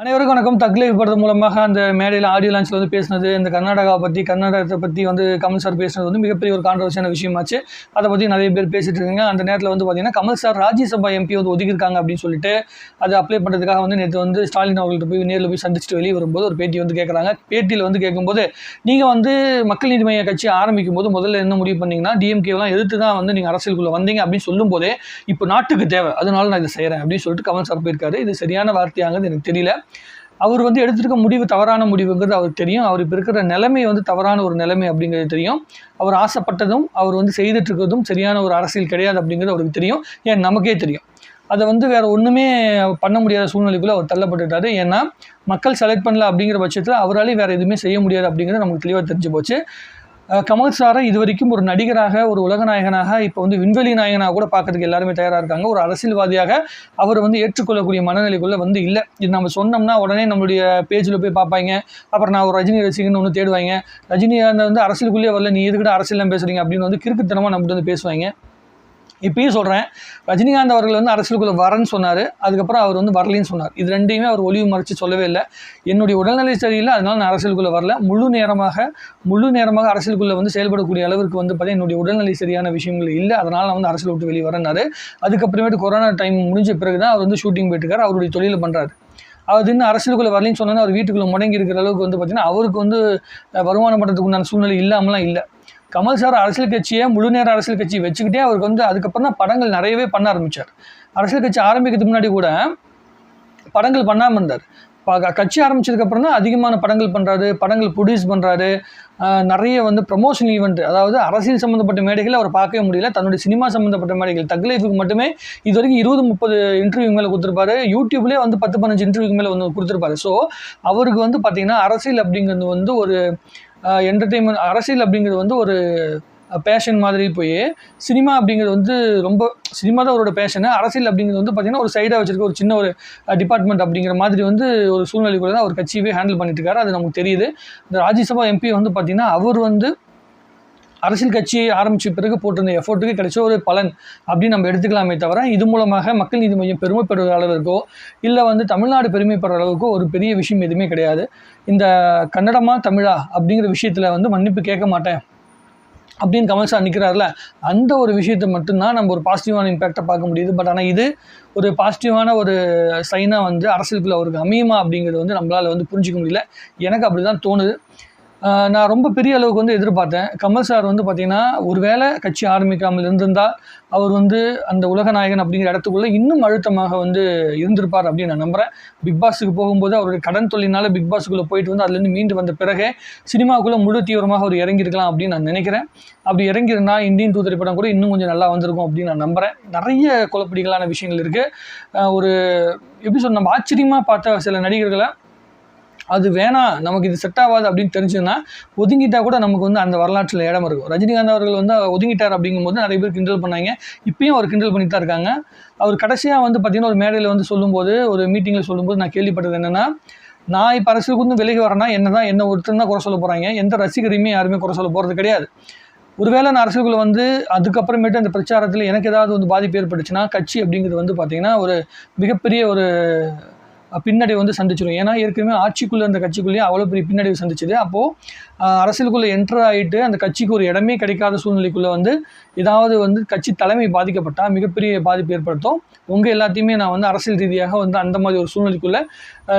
அனைவருக்கும் வணக்கம். தக்லீஃப் படத்து மூலமாக அந்த மேடையில் ஆடியோ லான்ச்சில் வந்து பேசினது இந்த கர்நாடகாவை பற்றி கர்நாடகத்தை பற்றி வந்து கமல் சார் பேசினது வந்து மிகப்பெரிய ஒரு கான்ட்ரவர்சியான விஷயமாச்சு. அதை பற்றி நிறைய பேர் பேசிட்டு இருக்காங்க. அந்த நேரத்தில் வந்து பார்த்திங்கன்னா கமல் சார் ராஜ்யசபா எம்பி வந்து ஒதுக்கியிருக்காங்க அப்படின்னு சொல்லிட்டு அது அப்ளை பண்ணுறதுக்காக வந்து நேற்று வந்து ஸ்டாலின் அவர்கள்ட்ட போய் நேரில் போய் சந்திச்சுட்டு வெளியே வரும்போது ஒரு பேட்டி வந்து கேட்குறாங்க பேட்டியில் வந்து கேட்கும்போது நீங்கள் வந்து மக்கள் நீதி மைய கட்சி ஆரம்பிக்கும் போது முதல்ல என்ன முடிவு பண்ணிங்கன்னா டிஎம்கேலாம் எதிர்த்து தான் வந்து நீங்கள் அரசியலுக்குள்ளே வந்தீங்க அப்படின்னு சொல்லும்போதே இப்போ நாட்டுக்கு தேவை. அதனால நான் இதை செய்கிறேன் அப்படின்னு சொல்லிட்டு கமல் சார் போயிருக்காரு. இது சரியான வார்த்தையாங்கிறது எனக்கு தெரியல. அவர் வந்து எடுத்திருக்க முடிவு தவறான முடிவுங்கிறது அவருக்கு தெரியும். அவர் இப்போ இருக்கிற நிலைமை வந்து தவறான ஒரு நிலைமை அப்படிங்கிறது தெரியும். அவர் ஆசைப்பட்டதும் அவர் வந்து செய்துட்டு இருக்கிறதும் சரியான ஒரு அரசியல் கிடையாது அப்படிங்கிறது அவருக்கு தெரியும். ஏன்? நமக்கே தெரியும். அதை வந்து வேறு ஒன்றுமே பண்ண முடியாத சூழ்நிலைக்குள்ளே அவர் தள்ளப்பட்டுட்டாரு. ஏன்னா மக்கள் செலக்ட் பண்ணல அப்படிங்கிற பட்சத்தில் அவராலே வேறு எதுவுமே செய்ய முடியாது அப்படிங்கிறது நமக்கு தெளிவாக தெரிஞ்சு போச்சு. கமல் சாரை இது வரைக்கும் ஒரு நடிகராக ஒரு உலக நாயகனாக இப்போ வந்து விண்வெளி நாயகனாக கூட பார்க்கறதுக்கு எல்லாருமே தயாராக இருக்காங்க. ஒரு அரசியல்வாதியாக அவர் வந்து ஏற்றுக்கொள்ளக்கூடிய மனநிலைக்குள்ளே வந்து இல்லை. இது நம்ம சொன்னோம்னா உடனே நம்மளுடைய பேஜில் போய் பார்ப்பாங்க. அப்புறம் நான் ஒரு ரஜினி ரசிகன் ஒன்று தேடுவாங்க. ரஜினிகாந்த் வந்து அரசியலுக்குள்ளேயே வரல நீ எதுக்கிட்ட அரசியல்லாம் பேசுகிறீங்க அப்படின்னு வந்து கிறுக்குத்தனமாக நம்மகிட்ட வந்து பேசுவாங்க. இப்பயும் சொல்கிறேன் ரஜினிகாந்த் அவர்கள் வந்து அரசியலுக்குள்ளே வரேன்னு சொன்னார். அதுக்கப்புறம் அவர் வந்து வரலைன்னு சொன்னார். இது ரெண்டையுமே அவர் ஒளிவு மறைச்சு சொல்லவே இல்லை. என்னுடைய உடல்நிலை சரியில்லை அதனால நான் அரசியலுக்குள்ளே வரல. முழு நேரமாக முழு நேரமாக அரசியலுக்குள்ளே வந்து செயல்படக்கூடிய அளவுக்கு வந்து பார்த்தீங்கன்னா என்னுடைய உடல்நிலை சரியான விஷயங்கள் இல்லை. அதனால் நான் வந்து அரசியல் விட்டு வெளியே வரேன்னாரு. அதுக்கப்புறமேட்டு கொரோனா டைம் முடிஞ்ச பிறகு தான் அவர் வந்து ஷூட்டிங் போயிட்டுருக்காரு. அவருடைய தொழிலை பண்ணுறாரு அவர் இன்னும் அரசியலுக்குள்ளே வரலன்னு சொன்னோன்னா அவர் வீட்டுக்குள்ளே முடங்கி இருக்கிற அளவுக்கு வந்து பார்த்தீங்கன்னா அவருக்கு வந்து வருமானம் பண்ணுறதுக்கு உண்டான சூழ்நிலை இல்லாமலாம் இல்லை. கமல் சார் அரசியல் கட்சியை முழு நேர அரசியல் கட்சி வச்சுக்கிட்டே அவருக்கு வந்து அதுக்கப்புறம் தான் படங்கள் நிறையவே பண்ண ஆரம்பித்தார் அரசியல் கட்சி ஆரம்பிக்கிறதுக்கு முன்னாடி கூட படங்கள் பண்ணாமல் இருந்தார். ப- கட்சி ஆரம்பிச்சதுக்கப்புறம் தான் அதிகமான படங்கள் பண்ணுறாரு படங்கள் ப்ரொடியூஸ் பண்ணுறாரு நிறைய வந்து ப்ரமோஷன் ஈவெண்ட் அதாவது அரசியல் சம்மந்தப்பட்ட மேடைகளை அவர் பார்க்கவே முடியல. தன்னுடைய சினிமா சம்மந்தப்பட்ட மேடைகள் தக்லைஃபுக்கு மட்டுமே இது வரைக்கும் இருபது முப்பது இன்டர்வியூ மேலே கொடுத்துருப்பாரு. யூடியூப்லேயே வந்து பத்து பதினஞ்சு இன்டர்வியூக்கு மேலே வந்து கொடுத்துருப்பாரு. ஸோ அவருக்கு வந்து பார்த்திங்கன்னா அரசியல் அப்படிங்கிறது வந்து ஒரு என்டர்டெயின்மெண்ட் அரசியல் அப்படிங்கிறது வந்து ஒரு பேஷன் மாதிரி போய் சினிமா அப்படிங்கிறது வந்து ரொம்ப சினிமா தான் அவரோட பேஷனு அரசியல் அப்படிங்கிறது வந்து பார்த்திங்கன்னா ஒரு சைடாக வச்சிருக்க ஒரு சின்ன ஒரு டிபார்ட்மெண்ட் அப்படிங்கிற மாதிரி வந்து ஒரு சூழ்நிலைக்குள்ளே தான் அவர் கட்சியவே ஹேண்டில் பண்ணிட்டு இருக்காரு. அது நமக்கு தெரியுது. இந்த ராஜ்யசபா எம்பி வந்து பார்த்திங்கன்னா அவர் வந்து அரசியல் கட்சியை ஆரம்பித்த பிறகு போட்டிருந்த எஃபோர்ட்டுக்கு கிடைச்ச ஒரு பலன் அப்படின்னு நம்ம எடுத்துக்கலாமே தவிர இது மூலமாக மக்கள் நீதி மையம் பெருமைப்படுற அளவிற்கோ இல்லை வந்து தமிழ்நாடு பெருமைப்படுற அளவுக்கோ ஒரு பெரிய விஷயம் எதுவுமே கிடையாது. இந்த கன்னடமா தமிழா அப்படிங்கிற விஷயத்தில் வந்து மன்னிப்பு கேட்க மாட்டேன் அப்படின்னு கமல் சார் நிற்கிறாருல அந்த ஒரு விஷயத்தை மட்டும்தான் நம்ம ஒரு பாசிட்டிவான இம்பேக்டை பார்க்க முடியுது. பட் ஆனால் இது ஒரு பாசிட்டிவான ஒரு சைனாக வந்து அரசியலுக்குள்ள அவருக்கு அமையுமா அப்படிங்கிறது வந்து நம்மளால் வந்து புரிஞ்சிக்க முடியல. எனக்கு அப்படி தான் தோணுது. நான் ரொம்ப பெரிய அளவுக்கு வந்து எதிர்பார்த்தேன். கமல் சார் வந்து பார்த்திங்கன்னா ஒருவேளை கட்சி ஆரம்பிக்காமல் இருந்திருந்தால் அவர் வந்து அந்த உலக நாயகன் அப்படிங்கிற இடத்துக்குள்ளே இன்னும் அழுத்தமாக வந்து இருந்திருப்பார் அப்படின்னு நான் நம்புகிறேன் பிக் பாஸுக்கு போகும்போது அவருடைய கடன் தொழிலினால பிக் பாஸுக்குள்ளே போயிட்டு வந்து அதுலேருந்து மீண்டு வந்த பிறகே சினிமாவுக்குள்ளே முழு தீவிரமாக அவர் இறங்கியிருக்கலாம் அப்படின்னு நான் நினைக்கிறேன். அப்படி இறங்கியிருந்தா இந்தியன் டூ திரைப்படம் கூட இன்னும் கொஞ்சம் நல்லா வந்திருக்கும் அப்படின்னு நான் நம்புகிறேன் நிறைய குழப்படிகளான விஷயங்கள் இருக்குது ஒரு எப்படி சொன்ன நம்ம ஆச்சரியமாக பார்த்த சில நடிகர்களை அது வேணாம் நமக்கு இது செட் ஆகாது அப்படின்னு தெரிஞ்சுன்னா ஒதுங்கிட்டா கூட நமக்கு வந்து அந்த வரலாற்றில் இடம் இருக்கும். ரஜினிகாந்த் அவர்கள் வந்து ஒதுங்கிட்டார் அப்படிங்கும்போது நிறைய பேர் கிண்டல் பண்ணாங்க. இப்பயும் அவர் கிண்டல் பண்ணிட்டு தான் இருக்காங்க. அவர் கடைசியாக வந்து பார்த்தீங்கன்னா ஒரு மேடையில் வந்து சொல்லும்போது ஒரு மீட்டிங்கில் சொல்லும்போது நான் கேள்விப்பட்டது என்னென்னா நான் இப்போ அரசியலுக்கு வந்து விலகி வரேன்னா என்ன தான் என்ன ஒருத்தர் தான் குறை சொல்ல போகிறாங்க எந்த ரசிகரையுமே யாருமே குறை சொல்ல போகிறது கிடையாது. ஒருவேளை நான் அரசியலுக்குள்ள வந்து அதுக்கப்புறமேட்டு அந்த பிரச்சாரத்தில் எனக்கு ஏதாவது வந்து பாதிப்பு ஏற்பட்டுச்சுன்னா கட்சி அப்படிங்கிறது வந்து பார்த்திங்கன்னா ஒரு மிகப்பெரிய ஒரு பின்னடைவு வந்து சந்திச்சிடும் ஏன்னா ஏற்கனவே ஆட்சிக்குள்ளே அந்த கட்சிக்குள்ளேயே அவ்வளோ பெரிய பின்னடைவு சந்திச்சுது. அப்போது அரசியலுக்குள்ளே என்டர் ஆகிட்டு அந்த கட்சிக்கு ஒரு இடமே கிடைக்காத சூழ்நிலைக்குள்ளே வந்து ஏதாவது வந்து கட்சி தலைமை பாதிக்கப்பட்டால் மிகப்பெரிய பாதிப்பு ஏற்படுத்தும். உங்கள் எல்லாத்தையுமே நான் வந்து அரசியல் ரீதியாக வந்து அந்த மாதிரி ஒரு சூழ்நிலைக்குள்ளே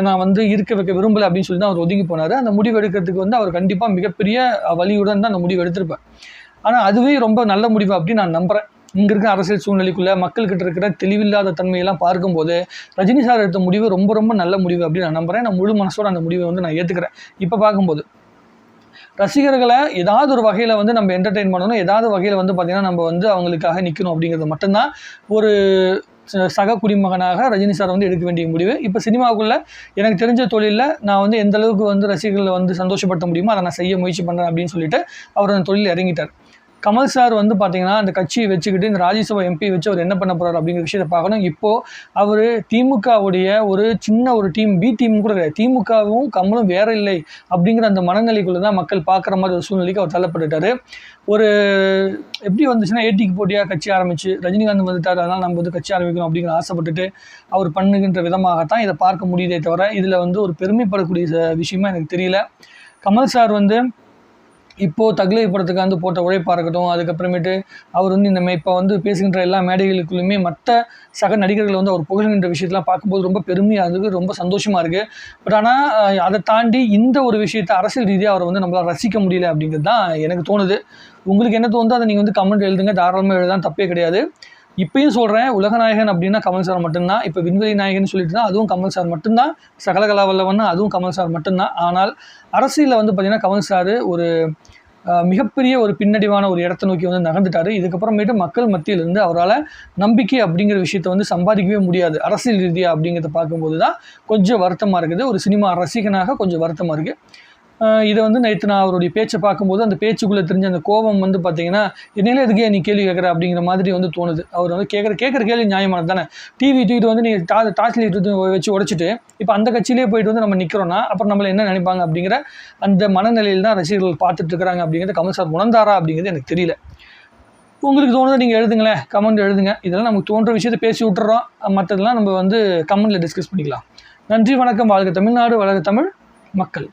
நான் வந்து இருக்க வைக்க விரும்பலை அப்படின்னு சொல்லி தான் அவர் ஒதுங்கி போனார். அந்த முடிவு எடுக்கிறதுக்கு வந்து அவர் கண்டிப்பாக மிகப்பெரிய வழியுடன் தான் அந்த முடிவு எடுத்திருப்பார். ஆனால் அதுவே ரொம்ப நல்ல முடிவு அப்படின்னு நான் நம்புகிறேன் இங்கே இருக்க அரசியல் சூழ்நிலைக்குள்ளே மக்கள்கிட்ட இருக்கிற தெளிவில்லாத தன்மையெல்லாம் பார்க்கும்போது ரஜினி சார் எடுத்த முடிவு ரொம்ப ரொம்ப நல்ல முடிவு அப்படின்னு நான் நம்புகிறேன் நான் முழு மனசோட அந்த முடிவை வந்து நான் ஏற்றுக்கிறேன் இப்போ பார்க்கும்போது ரசிகர்களை ஏதாவது ஒரு வகையில் வந்து நம்ம என்டர்டெயின் பண்ணணும். ஏதாவது வகையில் வந்து பார்த்திங்கன்னா நம்ம வந்து அவங்களுக்காக நிற்கணும் அப்படிங்கிறது மட்டும்தான் ஒரு ச- சக குடிமகனாக ரஜினி சார் வந்து எடுக்க வேண்டிய முடிவு. இப்போ சினிமாவுக்குள்ளே எனக்கு தெரிஞ்ச தொழிலில் நான் வந்து எந்த அளவுக்கு வந்து ரசிகர்களை வந்து சந்தோஷப்படுத்த முடியுமோ அதை நான் செய்ய முயற்சி பண்ணுறேன் அப்படின்னு சொல்லிட்டு அவர் அந்த தொழில் இறங்கிட்டார். கமல் சார் வந்து பார்த்தீங்கன்னா அந்த கட்சியை வச்சுக்கிட்டு இந்த ராஜ்யசபா எம்பி வச்சு அவர் என்ன பண்ண போகிறார் அப்படிங்கிற விஷயத்தை பார்க்கணும். இப்போது அவர் திமுகவுடைய ஒரு சின்ன ஒரு டீம் பி டீம் கூட கிடையாது. திமுகவும் கமலும் வேற இல்லை அப்படிங்கிற அந்த மனநிலைக்குள்ளே தான் மக்கள் பார்க்குற மாதிரி ஒரு சூழ்நிலைக்கு அவர் தள்ளப்பட்டுட்டார். ஒரு எப்படி வந்துச்சுன்னா ஏடிக்கு போட்டியாக கட்சி ஆரம்பிச்சு ரஜினிகாந்த் வந்துட்டார் அதனால் நம்ம வந்து கட்சி ஆரம்பிக்கணும் அப்படிங்கிற ஆசைப்பட்டுட்டு அவர் பண்ணுகின்ற விதமாகத்தான் இதை பார்க்க முடியுதே தவிர இதில் வந்து ஒரு பெருமைப்படக்கூடிய ச- விஷயமா எனக்கு தெரியல. கமல் சார் வந்து இப்போது தகுலை படத்துக்கு வந்து போட்ட உழைப்பாக இருக்கட்டும் அதுக்கப்புறமேட்டு அவர் வந்து இந்த மே- இப்போ வந்து பேசுகின்ற எல்லா மேடைகளுக்குள்ளுமே மற்ற சக நடிகர்கள் வந்து அவர் புகழ்கின்ற விஷயத்தெலாம் பார்க்கும்போது ரொம்ப பெருமையாக இருந்தது ரொம்ப சந்தோஷமாக இருக்குது பட் ஆனால் அதை தாண்டி இந்த ஒரு விஷயத்தை அரசியல் ரீதியாக அவரை வந்து நம்மளால் ரசிக்க முடியல அப்படிங்கிறது தான் எனக்கு தோணுது. உங்களுக்கு என்ன தோணுதோ அதை நீங்கள் வந்து கமெண்ட் எழுதுங்க. தாராளமாக எழுதலாம் தப்பே கிடையாது. இப்பயும் சொல்கிறேன் உலகநாயகன் அப்படின்னா கமல் சார் மட்டும்தான். இப்போ விண்வெளி நாயகன் சொல்லிட்டு தான் அதுவும் கமல் சார் மட்டும்தான். சகலகலா வல்லவன் அதுவும் கமல் சார் மட்டும்தான். ஆனால் அரசியலில் வந்து பார்த்திங்கன்னா கமல் சார் ஒரு மிகப்பெரிய ஒரு பின்னடைவான ஒரு இடத்தை நோக்கி வந்து நகர்ந்துட்டார். இதுக்கப்புறமேட்டு மக்கள் மத்தியிலிருந்து அவரால் நம்பிக்கை அப்படிங்கிற விஷயத்த வந்து சம்பாதிக்கவே முடியாது. அரசியல் ரீதியாக அப்படிங்கிறத பார்க்கும்போது தான் கொஞ்சம் வருத்தமாக இருக்குது. ஒரு சினிமா ரசிகனாக கொஞ்சம் வருத்தமாக இருக்குது இதை வந்து நேற்று நான் அவருடைய பேச்சை பார்க்கும்போது அந்த பேச்சுக்குள்ளே தெரிஞ்ச அந்த கோபம் வந்து பார்த்தீங்கன்னா என்னையில எதுக்கே நீ கேள்வி கேட்குற அப்படிங்கிற மாதிரி வந்து தோணுது. அவர் வந்து கேட்குற கேட்குற கேள்வி நியாயமானது தானே. டிவி தூக்கிட்டு வந்து நீங்கள் டா டார்ச் லைட் வச்சு உடைச்சிட்டு இப்போ அந்த கட்சியிலே போயிட்டு வந்து நம்ம நிற்கிறோன்னா அப்புறம் நம்மளை என்ன நினைப்பாங்க அப்படிங்கிற அந்த மனநிலையில் தான் ரசிகர்கள் பார்த்துட்டு இருக்கிறாங்க அப்படிங்கிறது கமல் சார் உணர்ந்தாரா அப்படிங்கிறது எனக்கு தெரியல. உங்களுக்கு தோணுதை நீங்கள் எழுதுங்களேன் கமெண்ட் எழுதுங்க. இதெல்லாம் நமக்கு தோன்ற விஷயத்தை பேசி விட்டுறோம். மற்றதெல்லாம் நம்ம வந்து கமெண்டில் டிஸ்கஸ் பண்ணிக்கலாம். நன்றி வணக்கம். வாழ்க தமிழ்நாடு வளர்க தமிழ் மக்கள்.